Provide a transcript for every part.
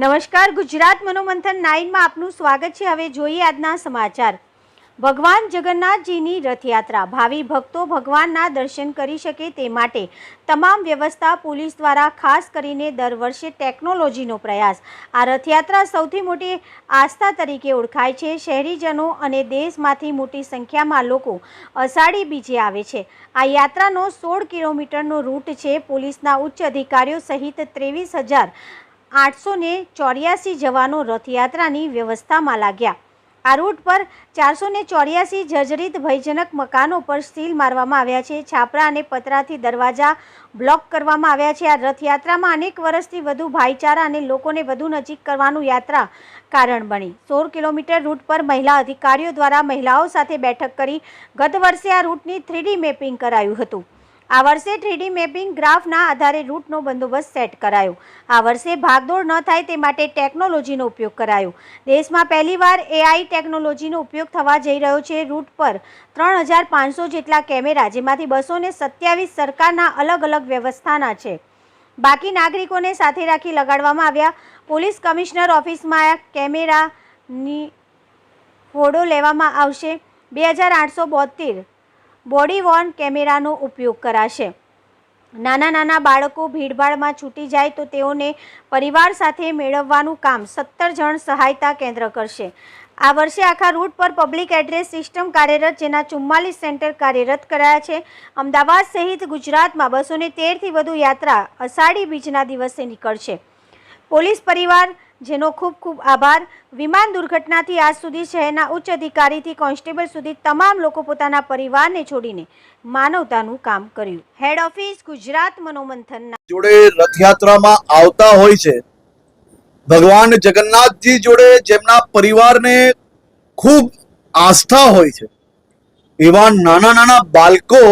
નમસ્કાર, ગુજરાત મનોમંથન નાઇનમાં આપનું સ્વાગત છે. હવે જોઈએ આજના સમાચાર. ભગવાન જગન્નાથજીની રથયાત્રા. ભાવિ ભક્તો ભગવાનના દર્શન કરી શકે તે માટે તમામ વ્યવસ્થા પોલીસ દ્વારા ખાસ કરીને દર વર્ષે ટેકનોલોજીનો પ્રયાસ. આ રથયાત્રા સૌથી મોટી આસ્થા તરીકે ઓળખાય છે. શહેરીજનો અને દેશમાંથી મોટી સંખ્યામાં લોકો અષાઢી બીજે આવે છે. આ યાત્રાનો સોળ કિલોમીટરનો રૂટ છે. પોલીસના ઉચ્ચ અધિકારીઓ સહિત ત્રેવીસ હજાર આઠસો ને ચોર્યાસી જવાનો રથયાત્રાની વ્યવસ્થામાં લાગ્યા. આ રૂટ પર ચારસો ને ચોર્યાસી જર્જરિત ભયજનક મકાનો પર સીલ મારવામાં આવ્યા છે. છાપરા અને પતરાથી દરવાજા બ્લોક કરવામાં આવ્યા છે. આ રથયાત્રામાં અનેક વર્ષથી વધુ ભાઈચારા અને લોકોને વધુ નજીક કરવાનું યાત્રા કારણ બની. સોળ કિલોમીટર રૂટ પર મહિલા અધિકારીઓ દ્વારા મહિલાઓ સાથે બેઠક કરી ગત વર્ષે આ રૂટની થ્રીડી મેપિંગ કરાયું હતું. આ વર્ષે થ્રીડી મેપિંગ ગ્રાફના આધારે રૂટનો બંદોબસ્ત સેટ કરાયો. આ વર્ષે ભાગદોડ ન થાય તે માટે ટેકનોલોજીનો ઉપયોગ કરાયો. દેશમાં પહેલીવાર એઆઈ ટેકનોલોજીનો ઉપયોગ થવા જઈ રહ્યો છે રૂટ પર. ત્રણ હજાર પાંચસો જેટલા કેમેરા, જેમાંથી બસો ને સત્યાવીસ સરકારના અલગ અલગ વ્યવસ્થાના છે. બાકી નાગરિકોને સાથે રાખી લગાડવામાં આવ્યા. પોલીસ કમિશનર ઓફિસમાં કેમેરાની હોડો લેવામાં આવશે. બે હજાર આઠસો બોતેર બોડી વોર્ન કેમેરાનો ઉપયોગ કરાશે. નાના નાના બાળકો ભીડભાડમાં છૂટી જાય તો તેઓને પરિવાર સાથે મેળવવાનું કામ સત્તર જણ સહાયતા કેન્દ્ર કરશે. આ વર્ષે આખા રૂટ પર પબ્લિક એડ્રેસ સિસ્ટમ કાર્યરત જેના ચુમ્માલીસ સેન્ટર કાર્યરત કરાયા છે, અમદાવાદ સહિત ગુજરાતમાં બસો તેરથી વધુ યાત્રા અષાઢી બીજના દિવસે નીકળશે. પોલીસ પરિવાર જેનો ખૂબ ખૂબ આભાર. વિમાન દુર્ઘટનાથી આજ સુધી શહેરના ઉચ્ચ અધિકારીથી કોન્સ્ટેબલ સુધી તમામ લોકો પોતાના પરિવારને છોડીને માનવતાનું કામ કર્યું. હેડ ઓફિસ ગુજરાત મનોમંથનના જોડે રથયાત્રામાં આવતા હોય છે. ભગવાન જગન્નાથજી જોડે જેમના પરિવારને ખૂબ આસ્થા હોય છે. એવા નાના નાના બાળકો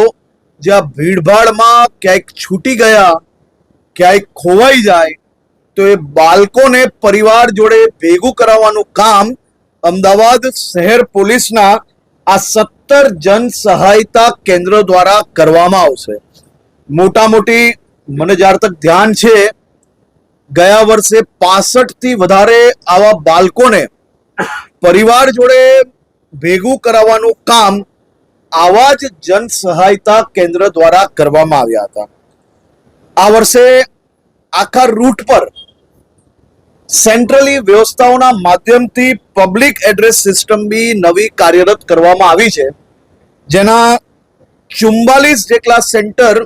જ્યાં ભીડભાડમાં ક્યાંક છૂટી ગયા, ક્યાંક ખોવાઈ જાય તો એ બાળકોને પરિવાર જોડે ભેગું કરાવવાનું કામ અમદાવાદ શહેર પોલીસના આ સત્તર જન સહાયતા કેન્દ્ર દ્વારા કરવામાં આવશે. મોટા મોટી મને જ્યાર તક ધ્યાન છે, ગયા વર્ષે પાસઠથી વધારે આવા બાળકોને પરિવાર જોડે ભેગું કરાવવાનું કામ આવા જ જન સહાયતા કેન્દ્ર દ્વારા કરવામાં આવ્યા હતા. આ વર્ષે આખા રૂટ પર સેન્ટ્રલી વ્યવસ્થાઓના માધ્યમથી પબ્લિક એડ્રેસ સિસ્ટમ બી નવી કાર્યરત કરવામાં આવી છે. જેના ચુમ્બાલીસ જેટલા સેન્ટર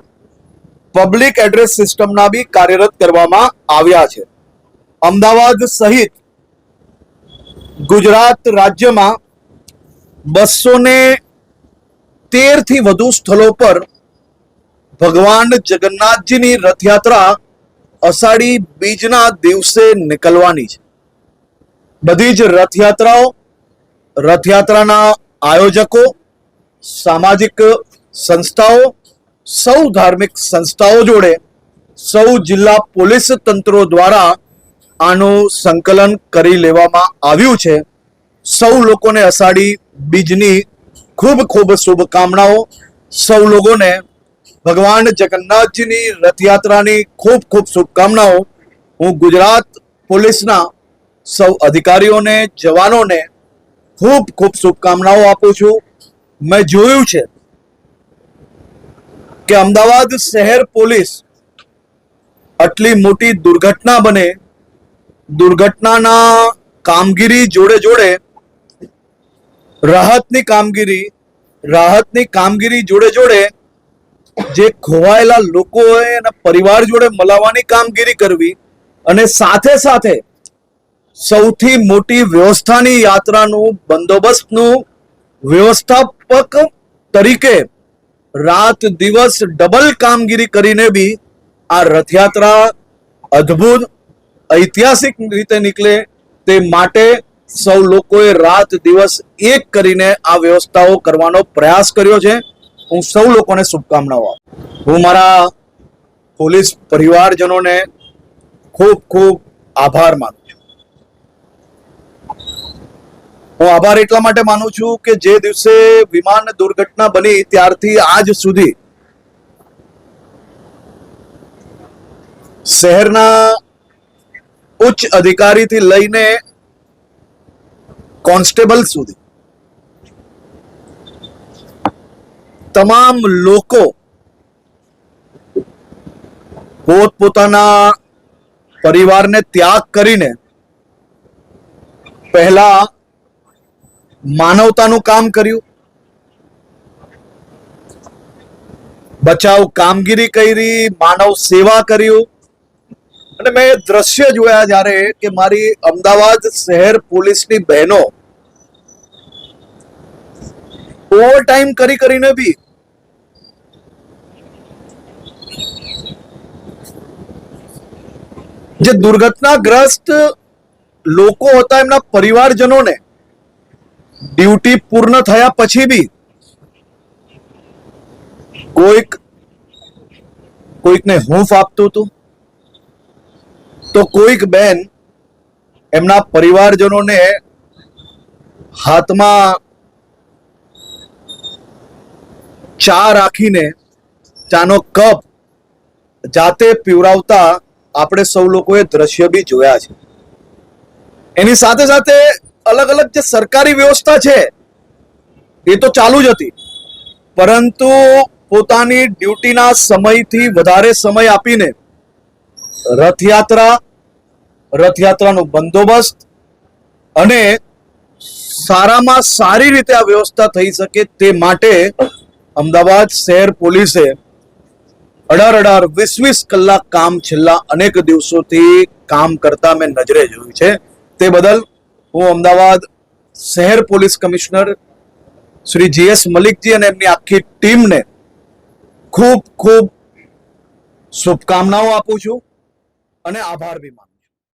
પબ્લિક એડ્રેસ સિસ્ટમના બી કાર્યરત કરવામાં આવ્યા છે. અમદાવાદ સહિત ગુજરાત રાજ્યમાં બસો ને તેરથી વધુ સ્થળો પર ભગવાન જગન્નાથજીની રથયાત્રા અષાઢી બીજના દિવસે નીકળવાની છે. બધી જ રથયાત્રાઓ, રથયાત્રાના આયોજકો, સામાજિક સંસ્થાઓ, સૌ ધાર્મિક સંસ્થાઓ જોડે સૌ જિલ્લા પોલીસ તંત્રો દ્વારા આનું સંકલન કરી લેવામાં આવ્યું છે. સૌ લોકોને અષાઢી બીજની ખૂબ ખૂબ શુભકામનાઓ. સૌ લોકોને ભગવાન જગન્નાથજીની રથયાત્રાની ખૂબ ખૂબ શુભકામનાઓ. હું ગુજરાત પોલીસના સૌ અધિકારીઓને, જવાનોને ખૂબ ખૂબ શુભકામનાઓ આપું છું. મેં જોયું છે કે અમદાવાદ શહેર પોલીસ આટલી મોટી દુર્ઘટના બને, દુર્ઘટનાના કામગીરી જોડે જોડે, રાહતની કામગીરી રાહતની કામગીરી જોડે જોડે જે ખોવાયેલા લોકોએ એના પરિવાર જોડે મળવાની કામગીરી કરવી અને સાથે સાથે સૌથી મોટી વ્યવસ્થાની યાત્રાનું બંદોબસ્તનું વ્યવસ્થાપક તરીકે રાત દિવસ ડબલ કામગીરી કરીને બી આ રથયાત્રા અદ્ભુત, ઐતિહાસિક રીતે નીકળે તે માટે સૌ લોકોએ રાત દિવસ એક કરીને આ વ્યવસ્થાઓ કરવાનો પ્રયાસ કર્યો છે. હું સૌ લોકોને શુભકામનાઓ આપું. હું મારા પોલીસ પરિવારજનોને ખૂબ ખૂબ આભાર માનું છું. હું આભાર એટલા માટે માનું છું કે જે દિવસે વિમાન દુર્ઘટના બની ત્યારથી આજ સુધી શહેરના ઉચ્ચ અધિકારીથી લઈને કોન્સ્ટેબલ સુધી તમામ લોકો પોતપોતાના પરિવારને ત્યાગ કરીને પહેલા માનવતાનું કામ કર્યું. બચાવ કામગીરી કરી, માનવ સેવા કર્યું અને મેં દ્રશ્ય જોયા જ્યારે કે મારી અમદાવાદ શહેર પોલીસની બહેનો ઓવર ટાઈમ કરી કરીને બી જે દુર્ઘટનાગ્રસ્ત લોકો હતા એમના પરિવારજનોને ડ્યુટી પૂર્ણ થયા પછી બી કોઈક, કોઈકને હૂંફ આપતું હતું. તો કોઈક બેન એમના પરિવારજનોને હાથમાં ચા રાખીને, ચાનો કપ જાતે પીવડાવતા આપણે સૌ લોકોએ દ્રશ્ય બી જોયા છે. એની સાથે સાથે અલગ અલગ જે સરકારી વ્યવસ્થા છે, એ તો ચાલુ જ હતી. પરંતુ પોતાની ડ્યુટીના સમયથી વધારે સમય આપીને રથયાત્રા, રથયાત્રાનો બંદોબસ્ત અને સારામાં સારી રીતે આ વ્યવસ્થા થઈ શકે તે માટે અમદાવાદ શહેર પોલીસે અઢાર અઢાર વીસ વીસ કલાક કામ છેલ્લા અનેક દિવસોથી કામ કરતા મેં નજરે જોયું છે તે બદલ હું અમદાવાદ શહેર police commissioner Shri G S Malikji અને એમની આખી ટીમને ખૂબ ખૂબ શુભકામનાઓ આપું છું અને આભાર બી.